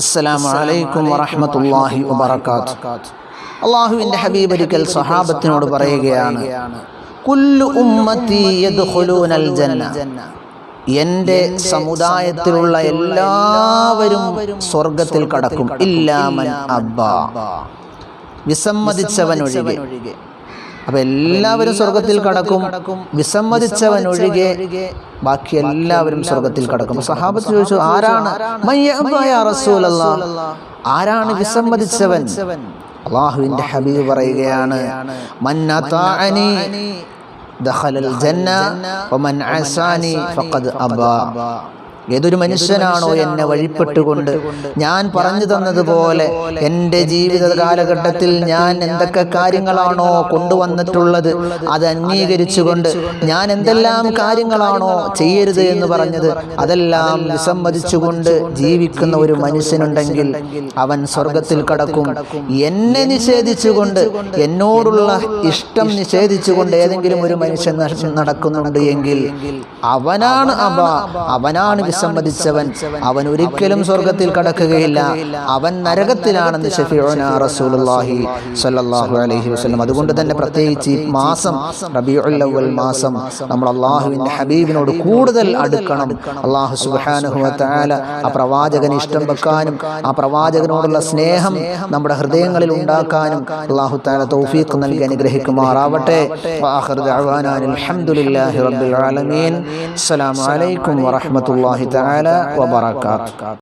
അസ്സലാമു അലൈക്കും വറഹ്മത്തുള്ളാഹി വബറകാത്ത്. അള്ളാഹുവിന്റെ ഹബീബ് ഒരിക്കൽ സ്വഹാബത്തിനോട് പറയുകയാണ് കുല്ലു ഉമ്മത്തി യദ്ഖുലൂനൽ ജന്ന. എന്റെ സമുദായത്തിലുള്ള എല്ലാവരും സ്വർഗത്തിൽ കടക്കും. ഇല്ലാമൻ അബ്ബ. വിസമ്മതിച്ചവൻ ഒഴികെ അപ്പൊ എല്ലാവരും സ്വർഗത്തിൽ കടക്കും. വിസമ്മതിച്ചവൻ ഒഴികെ ബാക്കി എല്ലാവരും സ്വർഗത്തിൽ കടക്കും. സഹാബത്ത് ചോദിച്ചു ആരാണ്? ആരാണ്? വിസമ്മതിച്ചവൻ? അള്ളാഹുവിന്റെ ഹബീബ് പറയുകയാണ് ദഖലൽ ജന്ന വമൻ അസാനി ഫഖദ് അബാ. ഏതൊരു മനുഷ്യനാണോ എന്നെ വഴിപ്പെട്ടുകൊണ്ട്? ഞാൻ പറഞ്ഞു തന്നതുപോലെ എന്റെ ജീവിത കാലഘട്ടത്തിൽ ഞാൻ എന്തൊക്കെ കാര്യങ്ങളാണോ കൊണ്ടുവന്നിട്ടുള്ളത് അത് അംഗീകരിച്ചുകൊണ്ട് ഞാൻ എന്തെല്ലാം കാര്യങ്ങളാണോ ചെയ്യരുത് എന്ന് പറഞ്ഞത് അതെല്ലാം വിസമ്മതിച്ചുകൊണ്ട് ജീവിക്കുന്ന ഒരു മനുഷ്യനുണ്ടെങ്കിൽ അവൻ സ്വർഗത്തിൽ കടക്കും. എന്നെ നിഷേധിച്ചുകൊണ്ട് എന്നോടുള്ള ഇഷ്ടം നിഷേധിച്ചുകൊണ്ട് ഏതെങ്കിലും ഒരു മനുഷ്യൻ നട- നടക്കുന്നുണ്ട് എങ്കിൽ അവനാണ് അബ. അവനാണ് വിസമ്മതിച്ചവൻ അവൻ ഒരിക്കലും സ്വർഗത്തിൽ കടക്കുകയില്ല. അവൻ നരകത്തിലാണെന്ന് റസൂലുള്ളാഹി സ്വല്ലല്ലാഹു അലൈഹി വസല്ലം. അതുകൊണ്ട് തന്നെ പ്രത്യേകിച്ച് ഈ മാസം റബീഉൽ മാസം നമ്മൾ അള്ളാഹുവിന്റെ ഹബീബിനോട് കൂടുതൽ അടുക്കണം. അള്ളാഹു സുബ്ഹാനഹു ആ പ്രവാചകന് ഇഷ്ടം വെക്കാനും ആ പ്രവാചകനോടുള്ള സ്നേഹം നമ്മുടെ ഹൃദയങ്ങളിൽ ഉണ്ടാക്കാനും അള്ളാഹു താല തൗഫീഖ് നൽകി അനുഗ്രഹിക്കുമാറാവട്ടെ. അൽഹംദുലില്ലാഹി റബ്ബിൽ ആലമീൻ. അസ്സലാമു അലൈക്കും വറഹ്മത്തുള്ളാഹി തആല വബറകാതുഹു